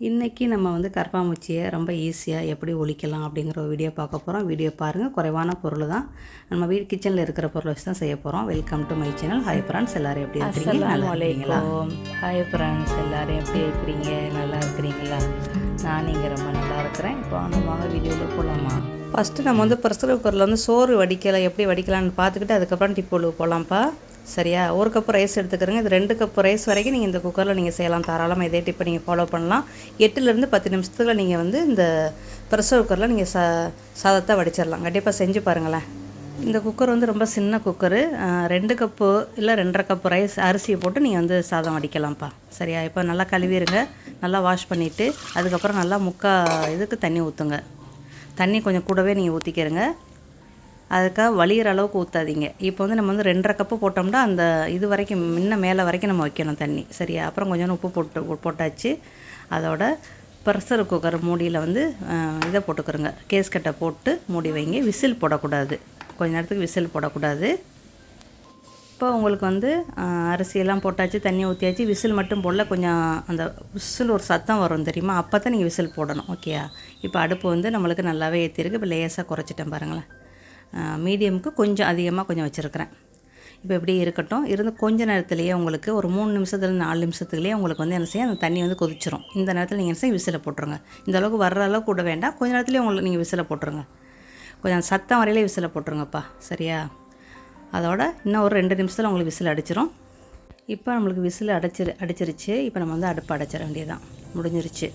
இன்றைக்கி நம்ம வந்து கரப்பாம்பூச்சியை ரொம்ப ஈஸியாக எப்படி ஒழிக்கலாம் அப்படிங்கிற ஒரு வீடியோ பார்க்க போகிறோம் வீடியோ பாருங்கள் குறைவான பொருள் தான். நம்ம வீடு கிச்சனில் இருக்கிற பொருளை வச்சு தான் செய்ய போகிறோம் welcome to my channel hi friends எல்லோரும் எப்படி இருக்கிறீங்க? நல்லா இருக்கீங்களா ஹாய் ஃப்ரெண்ட்ஸ் எல்லாரும் எப்படி இருக்கிறீங்க? நல்லா இருக்கிறீங்களா? நான் இங்கே ரொம்ப நல்லா இருக்கிறேன். இப்போ நம்ம வீடியோவில் போகலாமா ஃபஸ்ட்டு நம்ம வந்து ப்ரெஷர் குக்கரில் வந்து சோறு வடிக்கலை எப்படி வடிக்கலாம்னு பார்த்துக்கிட்டு அதுக்கப்புறம் டிப்போலு போகலாம்ப்பா சரியா? ஒரு கப்பு ரைஸ் எடுத்துக்கிறேங்க. இது ரெண்டு கப்பு ரைஸ் வரைக்கும் நீங்கள் இந்த குக்கரில் நீங்கள் செய்யலாம். தாராளமாக இதே டிப்பை நீங்கள் ஃபாலோ பண்ணலாம். எட்டுலேருந்து பத்து நிமிஷத்துக்குள்ள நீங்கள் வந்து இந்த ப்ரெஷர் குக்கரில் நீங்கள் சா சாதத்தை வடிச்சிடலாம். கண்டிப்பாக செஞ்சு பாருங்களேன். இந்த குக்கர் வந்து ரொம்ப சின்ன குக்கரு ரெண்டு கப்பு இல்லை ரெண்டரை கப்பு ரைஸ் அரிசியை போட்டு நீங்கள் வந்து சாதம் வடிக்கலாம்ப்பா. சரியா? இப்போ நல்லா கழுவிடுங்க நல்லா வாஷ் பண்ணிவிட்டு அதுக்கப்புறம் நல்லா முக்கா இதுக்கு தண்ணி ஊற்றுங்க தண்ணி கொஞ்சம் கூடவே நீங்கள் ஊற்றிக்கிறங்க அதுக்காக வலிகிற அளவுக்கு ஊற்றாதீங்க இப்போ வந்து நம்ம வந்து ரெண்டரை கப்பு போட்டோம்னா அந்த இது வரைக்கும் முன்ன மேலே வரைக்கும் நம்ம வைக்கணும் தண்ணி. சரியா? அப்புறம் கொஞ்சம் உப்பு போட்டு போட்டாச்சு. அதோட ப்ரெஷர் குக்கர் மூடியில் வந்து இதை போட்டுக்கிறோங்க கேஸ்கட்டை போட்டு மூடி வைங்க. விசில் போடக்கூடாது. கொஞ்ச நேரத்துக்கு விசில் போடக்கூடாது. இப்போ உங்களுக்கு வந்து அரிசியெல்லாம் போட்டாச்சு தண்ணி ஊற்றியாச்சு விசில் மட்டும் போடல கொஞ்சம் அந்த விசில் ஒரு சத்தம் வரும் தெரியுமா? அப்போ தான் நீங்கள் விசில் போடணும். ஓகேயா? இப்போ அடுப்பு வந்து நம்மளுக்கு நல்லாவே ஏற்றிருக்கு இப்போ லேசாக குறைச்சிட்டேன் பாருங்களேன். மீடியமுக்கு கொஞ்சம் அதிகமாக கொஞ்சம் வச்சுருக்கிறேன். இப்போ இப்படி இருக்கட்டும். இருந்து கொஞ்ச நேரத்துலேயே உங்களுக்கு ஒரு மூணு நிமிஷத்துல நாலு நிமிஷத்துலேயே உங்களுக்கு வந்து என்ன செய்யும் அந்த தண்ணி வந்து கொதிச்சிரும். இந்த நேரத்தில் நீங்கள் என்ன செய்ய விசில போட்டுருங்க. இந்த அளவுக்கு வர்ற அளவுக்கு கூட வேண்டாம். கொஞ்ச நேரத்துலேயே உங்களுக்கு நீங்கள் விசில போட்டுருங்க. கொஞ்சம் சத்தம் வரையிலே விசில போட்டுருங்கப்பா. சரியா? அதோட இன்னும் ஒரு ரெண்டு நிமிஷத்தில் உங்களுக்கு விசில் அடிச்சிரும். இப்போ நம்மளுக்கு விசில் அடைச்சிரு அடிச்சிருச்சு. இப்போ நம்ம வந்து அடுப்பு அடைச்சிட வேண்டியதான் முடிஞ்சிருச்சு.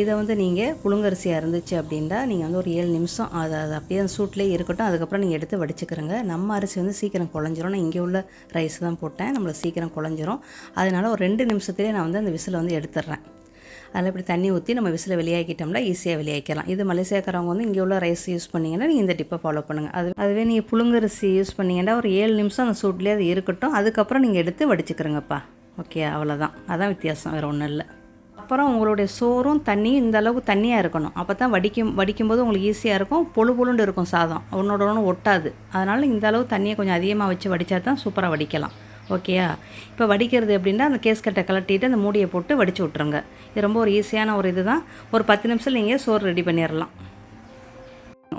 இதை வந்து நீங்கள் புழுங்கரிசியாக இருந்துச்சு அப்படின்னா நீங்கள் வந்து ஒரு ஏழு நிமிஷம் அதை அது அப்படியே அந்த சூட்லேயே இருக்கட்டும். அதுக்கப்புறம் நீங்கள் எடுத்து வடிச்சுக்கிறங்க. நம்ம அரிசி வந்து சீக்கிரம் குழஞ்சிரும். நான் இங்கே உள்ள ரைஸ் தான் போட்டேன். நம்மளை சீக்கிரம் குழஞ்சிரும். அதனால் ஒரு ரெண்டு நிமிஷத்துலேயே நான் வந்து அந்த விசிலை வந்து எடுத்துடுறேன். அதில் இப்படி தண்ணி ஊற்றி நம்ம விசில் வெளியாக்கிட்டோம்னா ஈஸியாக வெளியாக்கலாம் இது மலேசியாக்காரவங்க வந்து இங்கே உள்ள ரைஸ் யூஸ் பண்ணிங்கன்னா நீங்கள் இந்த டிப்பை ஃபாலோ பண்ணுங்கள் அது அதுவே நீங்கள் புழுங்கரிசி யூஸ் பண்ணிங்கன்னா ஒரு ஏழு நிமிஷம் அந்த சூட்லேயே அது இருக்கட்டும். அதுக்கப்புறம் நீங்கள் எடுத்து வடிச்சுக்கிறங்கப்பா. ஓகே அவ்வளோதான் அதான் வித்தியாசம் வேறு ஒன்றும் இல்லை. அப்புறம் உங்களுடைய சோறும் தண்ணியும் இந்த அளவுக்கு தண்ணியாக இருக்கணும். அப்போ தான் வடிக்கும் வடிக்கும்போது உங்களுக்கு ஈஸியாக இருக்கும். பொழு பொழுண்டு இருக்கும் சாதம். ஒன்றோட ஒன்று ஒட்டாது. அதனால் இந்த அளவு தண்ணியை கொஞ்சம் அதிகமாக வச்சு வடித்தா தான் சூப்பராக வடிக்கலாம். ஓகேயா இப்போ வடிக்கிறது எப்படின்னா அந்த கேஸ்கட்டை கலட்டிட்டு அந்த மூடியை போட்டு வடித்து விட்ருங்க இது ரொம்ப ஒரு ஈஸியான ஒரு இது தான் ஒரு பத்து நிமிஷம் நீங்கள் சோறு ரெடி பண்ணிடலாம்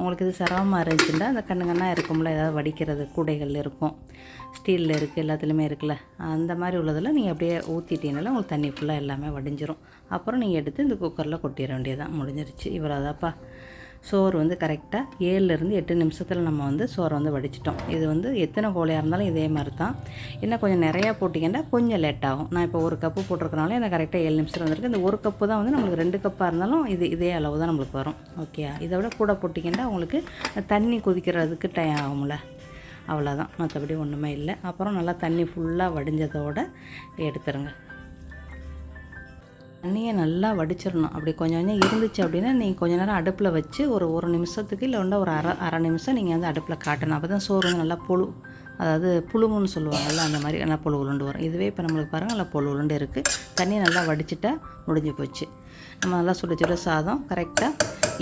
உங்களுக்கு இது சிரமமாக இருந்துச்சுன்னா அந்த கண்ணு கண்ணா இருக்கும்ல ஏதாவது வடிக்கிறது கூடைகள் இருக்கும் ஸ்டீலில் இருக்குது எல்லாத்துலேயுமே இருக்குல்ல. அந்த மாதிரி உள்ளதில் நீங்கள் அப்படியே ஊற்றிட்டீங்கனால உங்களுக்கு தண்ணி ஃபுல்லாக எல்லாமே வடிஞ்சிரும். அப்புறம் நீங்கள் எடுத்து இந்த குக்கரில் கொட்டிட வேண்டியதான் முடிஞ்சிருச்சு. இவ்வளோதாப்பா சோறு வந்து கரெக்டாக ஏழுலேருந்து எட்டு நிமிஷத்தில் நம்ம வந்து சோறை வந்து வடிச்சிட்டோம். இது வந்து எத்தனை கோலையாக இருந்தாலும் இதே மாதிரி தான். இன்னும் கொஞ்சம் நிறையா போட்டிங்கன்னா கொஞ்சம் லேட் ஆகும். நான் இப்போ ஒரு கப்பு போட்டிருக்கனால எனக்கு கரெக்டாக ஏழு நிமிஷம் வந்திருக்கு. இந்த ஒரு கப்பு தான் வந்து நம்மளுக்கு ரெண்டு கப்பாக இருந்தாலும் இது இதே அளவு தான் நம்மளுக்கு வரும். ஓகே இதை விட கூட போட்டிங்கன்னா உங்களுக்கு தண்ணி கொதிக்கிறதுக்கு டைம் ஆகும்ல. அவ்வளோதான் மற்றபடி ஒன்றுமே இல்லை. அப்புறம் நல்லா தண்ணி ஃபுல்லாக வடிஞ்சதோட எடுத்துருங்க. தண்ணியை நல்லா வடிச்சிடணும் அப்படி கொஞ்சம் கொஞ்சம் இருந்துச்சு அப்படின்னா நீங்கள் கொஞ்சம் நேரம் அடுப்பில் வச்சு ஒரு ஒரு நிமிஷத்துக்கு இல்லை ஒன்றா ஒரு அரை அரை நிமிஷம் நீங்கள் வந்து அடுப்பில் காட்டணும். அப்போ தான் சோறு வந்து நல்லா புழு அதாவது புழுமுன்னு சொல்லுவாங்கல்ல அந்த மாதிரி நல்லா புழு உருண்டு வரும். இதுவே இப்போ நம்மளுக்கு பாருங்கள் நல்லா புழு உருண்டு இருக்குது தண்ணியை நல்லா வடிச்சிட்டா முடிஞ்சு போச்சு. நம்ம நல்லா சுட சுட சாதம் கரெக்டாக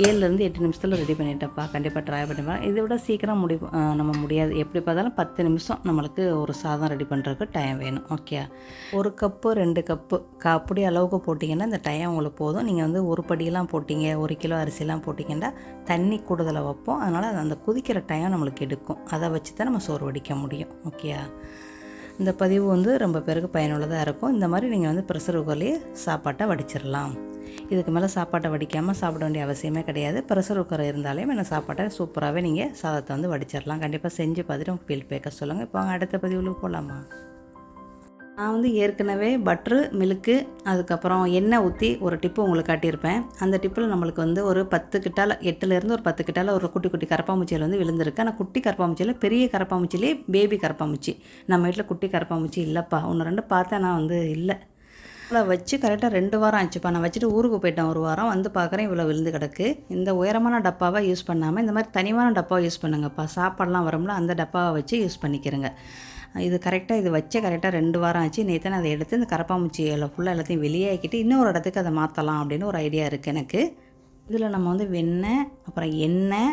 ஏழுலேருந்து எட்டு நிமிஷத்தில் ரெடி பண்ணிட்டப்பா கண்டிப்பாக ட்ரை பண்ணி பாருங்கள் இதை விட சீக்கிரம் முடி நம்ம முடியாது. எப்படி பார்த்தாலும் பத்து நிமிஷம் நம்மளுக்கு ஒரு சாதம் ரெடி பண்ணுறதுக்கு டைம் வேணும். ஓகே ஒரு கப்பு ரெண்டு கப்பு. அப்படி அளவுக்கு போட்டிங்கன்னா இந்த டைம் உங்களுக்கு போதும். நீங்கள் வந்து ஒரு படியெல்லாம் போட்டிங்க ஒரு கிலோ அரிசிலாம் போட்டிங்கன்னா தண்ணி கூடுதலாக வைப்போம். அதனால் அந்த குதிக்கிற டைம் நம்மளுக்கு எடுக்கும். அதை வச்சு தான் நம்ம சோறு வடிக்க முடியும் ஓகே இந்த பதிவு வந்து ரொம்ப பேருக்கு பயனுள்ளதாக இருக்கும். இந்த மாதிரி நீங்கள் வந்து ப்ரெஷர் குக்கர்லேயே சாப்பாட்டை வடிச்சிடலாம். இதுக்கு மேலே சாப்பாட்டை வடிக்காமல் சாப்பிட வேண்டிய அவசியமே கிடையாது. ப்ரெஷர் குக்கர் இருந்தாலே என்ன சாப்பாட்டை சூப்பராகவே நீங்கள் சாதத்தை வந்து வடிச்சிடலாம். கண்டிப்பாக செஞ்சு பார்த்துட்டு உங்கள் ஃபீல் பேக்க சொல்லுங்கள் இப்போ அடுத்த பதிவுகளுக்கு போகலாமா நான் வந்து ஏற்கனவே பட்ரு மில்க்கு அதுக்கப்புறம் எண்ணெய் ஊற்றி ஒரு டிப்பு உங்களுக்கு காட்டியிருப்பேன். அந்த டிப்பில் நம்மளுக்கு வந்து ஒரு பத்து கிட்டால எட்டுலேருந்து ஒரு பத்து கிட்டால ஒரு குட்டி குட்டி கரப்பாம்பூச்சியில் வந்து விழுந்திருக்கு. ஆனால் குட்டி கரப்பாம்பூச்சியில் பெரிய கரப்பாம்பூச்சிலே பேபி கரப்பாம்பூச்சி. நம்ம வீட்டில் குட்டி கரப்பாம்பூச்சி இல்லைப்பா. ஒன்று ரெண்டு பார்த்தேன் நான் வந்து இல்லை. இவ்வளோ வச்சு கரெக்டாக ரெண்டு வாரம் ஆச்சுப்பா. நான் வச்சுட்டு ஊருக்கு போயிட்டேன் ஒரு வாரம். வந்து பார்க்குறேன் இவ்வளோ விழுந்து கிடக்கு. இந்த உயரமான டப்பாவை யூஸ் பண்ணாமல் இந்த மாதிரி தனிவான டப்பாவை யூஸ் பண்ணுங்கப்பா. சாப்பாடெலாம் வரும்ல அந்த டப்பாவை வச்சு யூஸ் பண்ணிக்கிறேங்க. இது கரெக்டாக இது வச்ச கரெக்டாக ரெண்டு வாரம் ஆச்சு. நேற்று நான் அதை எடுத்து இந்த கரப்பாம்பூச்சியில் ஃபுல்லாக எல்லாத்தையும் வெளியாக்கிட்டு இன்னொரு இடத்துக்கு அதை மாற்றலாம் அப்படின்னு ஒரு ஐடியா இருக்குது எனக்கு. இதில் நம்ம வந்து வெண்ணெய் அப்புறம் எண்ணெய்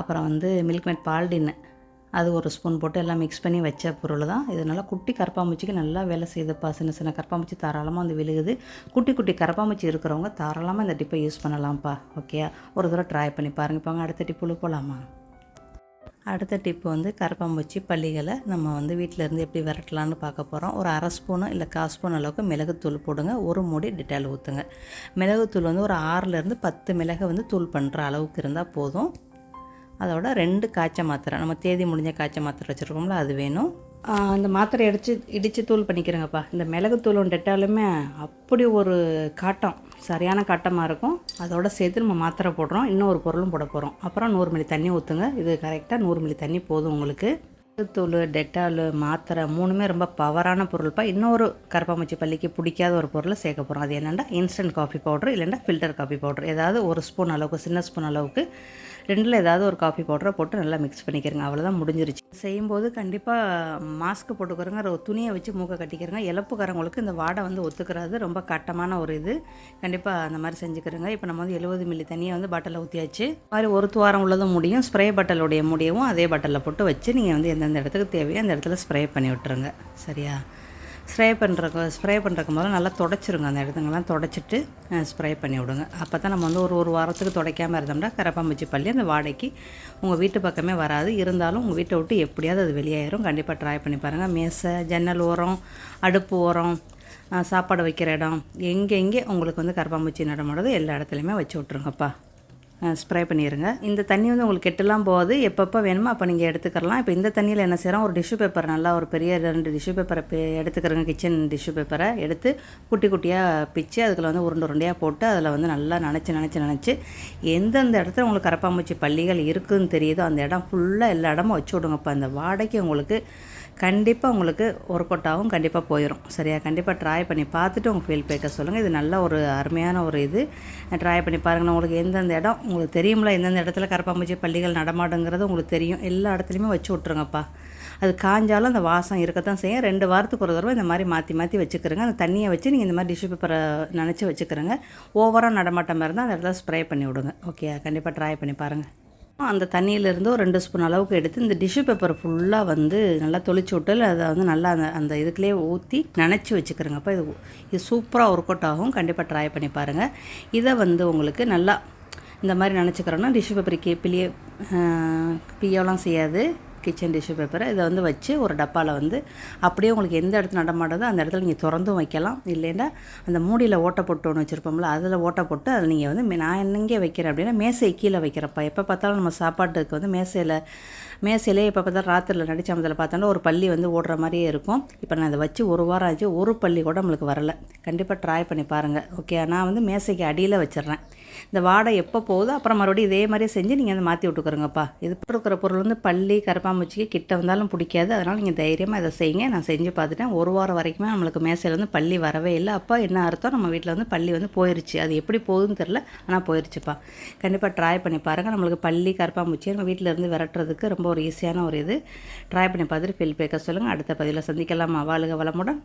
அப்புறம் வந்து மில்க் மேட் பால்டின்னு அது ஒரு ஸ்பூன் போட்டு எல்லாம் மிக்ஸ் பண்ணி வச்ச பொருள் தான். இது நல்லா குட்டி கரப்பாம்பூச்சிக்கு நல்லா வேலை செய்யுதுப்பா. சின்ன சின்ன கரப்பாம்பூச்சி தாராளமாக வந்து விழுகுது. குட்டி குட்டி கரப்பாம்பூச்சி இருக்கிறவங்க தாராளமாக இந்த டிப்பை யூஸ் பண்ணலாம்ப்பா. ஓகே ஒரு தடவை ட்ரை பண்ணி பாருங்க. இப்போ அடுத்த டிப்புள்ள போகலாமா அடுத்த டிப்பு வந்து கரப்பாம்பூச்சி பள்ளிகளை நம்ம வந்து வீட்டில் இருந்து எப்படி விரட்டலான்னு பார்க்க போகிறோம் ஒரு அரை ஸ்பூனு இல்லை கால் ஸ்பூன் அளவுக்கு மிளகுத்தூள் போடுங்க. ஒரு மூடி டிட்டால் ஊற்றுங்க மிளகுத்தூள் வந்து ஒரு ஆறுலேருந்து பத்து மிளகை வந்து தூள் பண்ணுற அளவுக்கு இருந்தால் போதும். அதோட ரெண்டு காய்ச்ச மாத்திரை நம்ம தேதி முடிஞ்ச காய்ச்ச மாத்திரை வச்சுருக்கோம்ல அது வேணும். இந்த மாத்திரை அடித்து இடித்து தூள் பண்ணிக்கிறேங்கப்பா. இந்த மிளகுத்தூளும் டெட்டாலுமே அப்படி ஒரு காட்டம் சரியான காட்டமாக இருக்கும். அதோட சேர்த்து நம்ம மாத்திரை போடுறோம். இன்னும் ஒரு பொருளும் போட போகிறோம் அப்புறம் நூறு மில்லி தண்ணி ஊற்றுங்க இது கரெக்டாக நூறு மில்லி தண்ணி போதும் உங்களுக்கு. தூள் டெட்டால் மாத்திரை மூணுமே ரொம்ப பவரான பொருள்ப்பா. இன்னொரு கரப்பாம்பூச்சி பள்ளிக்கு பிடிக்காத ஒரு பொருளை சேர்க்க போகிறோம் அது என்னென்னா இன்ஸ்டன்ட் காஃபி பவுடர் இல்லைன்னா ஃபில்டர் காஃபி பவுடர் ஏதாவது ஒரு ஸ்பூன் அளவுக்கு சின்ன ஸ்பூன் அளவுக்கு ரெண்டில் ஏதாவது ஒரு காஃபி பவுடரை போட்டு நல்லா மிக்ஸ் பண்ணிக்கிறங்க. அவ்வளோதான் முடிஞ்சிருச்சு. செய்யும்போது கண்டிப்பாக மாஸ்க் போட்டுக்கிறோங்க. ஒரு துணியை வச்சு மூக்கை கட்டிக்கிறங்க. இழப்புக்காரங்களுக்கு இந்த வாடை வந்து ஒத்துக்கிறாது. ரொம்ப கட்டமான ஒரு இது. கண்டிப்பாக அந்த மாதிரி செஞ்சுக்கிறோங்க. இப்போ நம்ம வந்து எழுபது மில்லி தண்ணியை வந்து பாட்டிலில் ஊற்றியாச்சு மாதிரி ஒரு துவாரம் உள்ளதும் முடியும். ஸ்ப்ரே பாட்டிலுடைய முடியவும் அதே பாட்டிலில் போட்டு வச்சு நீங்கள் வந்து எந்தெந்த இடத்துக்கு தேவையோ அந்த இடத்துல ஸ்ப்ரே பண்ணி விட்டுருங்க. சரியா? ஸ்ப்ரே பண்ணுறக்கு ஸ்ப்ரே பண்ணுறக்கு முதல்ல நல்லா தொடச்சிருங்க. அந்த இடத்துங்கெல்லாம் தொடச்சிட்டு ஸ்ப்ரே பண்ணி விடுங்க. அப்போ தான் நம்ம வந்து ஒரு ஒரு வாரத்துக்கு துடைக்காமல் இருந்தோம்னா கரப்பாம்பூச்சி பள்ளி அந்த வாடைக்கு உங்கள் வீட்டு பக்கமே வராது. இருந்தாலும் உங்கள் வீட்டை விட்டு எப்படியாவது அது வெளியாயிரும். கண்டிப்பாக ட்ரை பண்ணி பாருங்கள் மேசை ஜன்னல் ஓரம் அடுப்பு ஓரம் சாப்பாடு வைக்கிற இடம் எங்கெங்கே உங்களுக்கு வந்து கரப்பாம்பூச்சி நடமாடுறது எல்லா இடத்துலையுமே வச்சு விட்ருங்கப்பா ஸ்ப்ரே பண்ணிடுங்க இந்த தண்ணி வந்து உங்களுக்கு கெட்டுலாம் போகாது. எப்பப்போ வேணுமோ அப்போ நீங்கள் எடுத்துக்கலாம் இப்போ இந்த தண்ணியில் என்ன செய்கிறோம் ஒரு டிஷ்யூ பேப்பர் நல்லா ஒரு பெரிய ரெண்டு டிஷ்யூ பேப்பரை எடுத்துக்கிறோங்க. கிச்சன் டிஷ்யூ பேப்பரை எடுத்து குட்டி குட்டியாக பிச்சு அதுக்குள்ள வந்து உருண்டை உருண்டையாக போட்டு அதில் வந்து நல்லா நனைச்சி நினச்சி நினச்சி எந்தெந்த இடத்துல உங்களுக்கு கரப்பாம்பூச்சி பள்ளிகள் இருக்குதுன்னு தெரியுதோ அந்த இடம் ஃபுல்லாக எல்லா இடமும் வச்சு விடுங்கப்பா. அந்த வாடகை உங்களுக்கு கண்டிப்பாக உங்களுக்கு ஒர்க் அவுட் ஆகும் கண்டிப்பாக போயிடும் சரியா? கண்டிப்பாக ட்ரை பண்ணி பார்த்துட்டு உங்கள் ஃபீல் பேக்க சொல்லுங்கள் இது நல்ல ஒரு அருமையான ஒரு இது. ட்ரை பண்ணி பாருங்கள் உங்களுக்கு எந்தெந்த இடம் உங்களுக்கு தெரியும்ல எந்தெந்த இடத்துல கரப்பாம்பூச்சி பள்ளிகள் நடமாடுங்கிறது உங்களுக்கு தெரியும். எல்லா இடத்துலையுமே வச்சு விட்ருங்கப்பா அது காஞ்சாலும் அந்த வாசம் இருக்கத்தான் செய்யும். ரெண்டு வாரத்துக்கு ஒரு தடவை இந்த மாதிரி மாற்றி மாற்றி வச்சுக்கிறங்க. அந்த தண்ணியை வச்சு நீங்கள் இந்த மாதிரி டிஷ்யூ பேப்பரை நினச்சி வச்சுக்கிறங்க. ஓவராக நடமாட்டமாக இருந்தால் அந்த இடத்துல ஸ்ப்ரே பண்ணி விடுங்க. ஓகே கண்டிப்பாக ட்ரை பண்ணி பாருங்கள் அந்த தண்ணியிலேருந்து ஒரு ரெண்டு ஸ்பூன் அளவுக்கு எடுத்து இந்த டிஷ்யூ பேப்பர் ஃபுல்லாக வந்து நல்லா தொளிச்சு விட்டு அதை வந்து நல்லா அந்த அந்த இதுக்குள்ளேயே ஊற்றி நினச்சி வச்சுக்கிறேங்க அப்போ இது இது சூப்பராக ஒர்க் அவுட் ஆகும். கண்டிப்பாக ட்ரை பண்ணி பாருங்கள் இதை வந்து உங்களுக்கு நல்லா இந்த மாதிரி நினச்சிக்கிறோன்னா டிஷ்யூ பேப்பர் பிளியே பியோலாம் செய்யாது. கிச்சன் டிஷ்யூ பேப்பரை இதை வந்து வச்சு ஒரு டப்பாவில் வந்து அப்படியே உங்களுக்கு எந்த இடத்துல நடமாட்டதோ அந்த இடத்துல நீங்கள் திறந்தும் வைக்கலாம். இல்லைன்னா அந்த மூடியில் ஓட்டை போட்டு ஒன்று வச்சுருப்போம்ல அதில் ஓட்டை போட்டு அதில் நீங்கள் வந்து நான் எங்கே வைக்கிறேன் அப்படின்னா மேசை கீழே வைக்கிறப்பா எப்போ பார்த்தாலும் நம்ம சாப்பாட்டுக்கு வந்து மேசையில் மேசையிலே எப்போ பார்த்தாலும் ராத்திரியில் நடிச்சாமத்தில் பார்த்தோன்னா ஒரு பள்ளி வந்து ஓடுற மாதிரியே இருக்கும். இப்போ நான் அதை வச்சு ஒரு வாரம் ஆச்சு ஒரு பள்ளி கூட நம்மளுக்கு வரல. கண்டிப்பாக ட்ரை பண்ணி பாருங்கள் ஓகே நான் வந்து மேசைக்கு அடியில் வச்சிடுறேன். இந்த வாடை எப்போ போகுதோ அப்புறம் மறுபடியும் இதே மாதிரியே செஞ்சு நீங்கள் வந்து மாற்றி விட்டுக்கிறோங்கப்பா இது இருக்கிற பொருள் வந்து பள்ளி கரப்பாம்பூச்சிக்கு கிட்ட வந்தாலும் பிடிக்காது. அதனால் நீங்கள் தைரியமாக இதை செய்யுங்க. நான் செஞ்சு பார்த்துட்டேன். ஒரு வாரம் வரைக்குமே நம்மளுக்கு மேசையில் வந்து பள்ளி வரவே இல்லை. அப்போ என்ன அர்த்தம்? நம்ம வீட்டில் வந்து பள்ளி வந்து போயிருச்சு. அது எப்படி போகுதுன்னு தெரில ஆனால் போயிருச்சுப்பா. கண்டிப்பாக ட்ரை பண்ணி பாருங்கள் நம்மளுக்கு பள்ளி கரப்பாம்பூச்சி நம்ம வீட்டில் இருந்து விரட்டுறதுக்கு ரொம்ப ஒரு ஈஸியான ஒரு இது. ட்ரை பண்ணி பார்த்துட்டு ஃபீல் பேக்க சொல்லுங்கள் அடுத்த பதிவில் சந்திக்கலாமா. வாழ்க வளமுடன்.